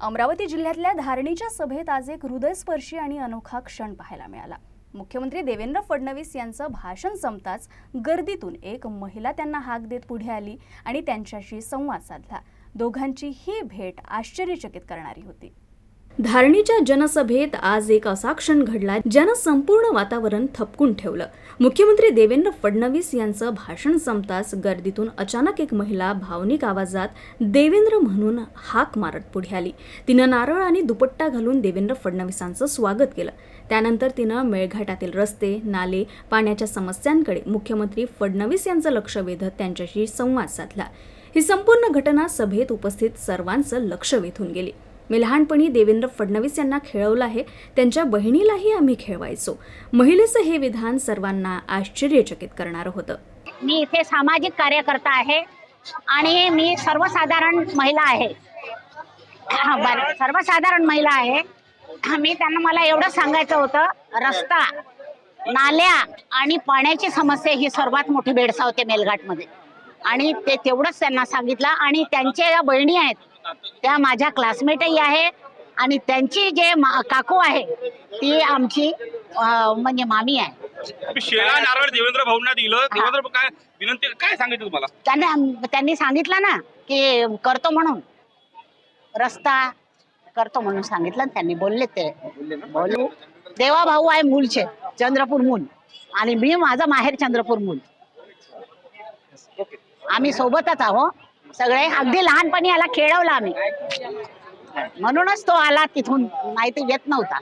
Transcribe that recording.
अमरावती जिल्ह्यातल्या धारणीच्या सभेत आज एक हृदयस्पर्शी आणि अनोखा क्षण पाहायला मिळाला. मुख्यमंत्री देवेंद्र फडणवीस यांचं भाषण संपताच गर्दीतून एक महिला त्यांना हाक देत पुढे आली आणि त्यांच्याशी संवाद साधला. दोघांची ही भेट आश्चर्यचकित करणारी होती. धारणीच्या जनसभेत आज एक असा क्षण घडला ज्यानं संपूर्ण वातावरण थपकून ठेवलं. मुख्यमंत्री देवेंद्र फडणवीस यांचं भाषण संपताच गर्दीतून अचानक एक महिला भावनिक आवाजात देवेंद्र म्हणून हाक मारत पुढे आली. तिनं नारळ आणि दुपट्टा घालून देवेंद्र फडणवीसांचं स्वागत केलं. त्यानंतर तिनं मेळघाटातील रस्ते नाले पाण्याच्या समस्यांकडे मुख्यमंत्री फडणवीस यांचं लक्ष वेधत त्यांच्याशी संवाद साधला. ही संपूर्ण घटना सभेत उपस्थित सर्वांचं लक्ष वेधून गेली. मी लहानपणी देवेंद्र फडणवीस यांना खेळवलं आहे. त्यांच्या बहिणीलाही आम्ही खेळवायचो. महिलेचं हे विधान सर्वांना आश्चर्यचकित करणारं होतं. मी इथे सामाजिक कार्यकर्ता आहे आणि मी सर्वसाधारण महिला आहे. हा, बरं. सर्वसाधारण महिला आहे. मी त्यांना मला एवढं सांगायचं होतं रस्ता नाल्या आणि पाण्याची समस्या ही सर्वात मोठी भेडसावते मेलघाटमध्ये. आणि ते तेवढंच त्यांना सांगितलं आणि त्यांच्या या बहिणी आहेत त्या माझ्या क्लासमेटही आहे आणि त्यांची जे काकू आहे ती आमची म्हणजे मामी आहे. नारळ देवेंद्र भाऊंना दिलं. देवेंद्र काय विनंती काय सांगितलं तुम्हाला? त्यांना त्यांनी सांगितलं ना की करतो म्हणून. रस्ता करतो म्हणून सांगितलं त्यांनी बोलले ते. बोलले देवा भाऊ आहे मूलचे चंद्रपूर मूल. आणि मी माझं माहेर चंद्रपूर मूल. आम्ही सोबतच आहो. सगळे अगदी लहानपणी याला खेळवलं आम्ही. म्हणूनच तो आला तिथून. नाही येत नव्हता.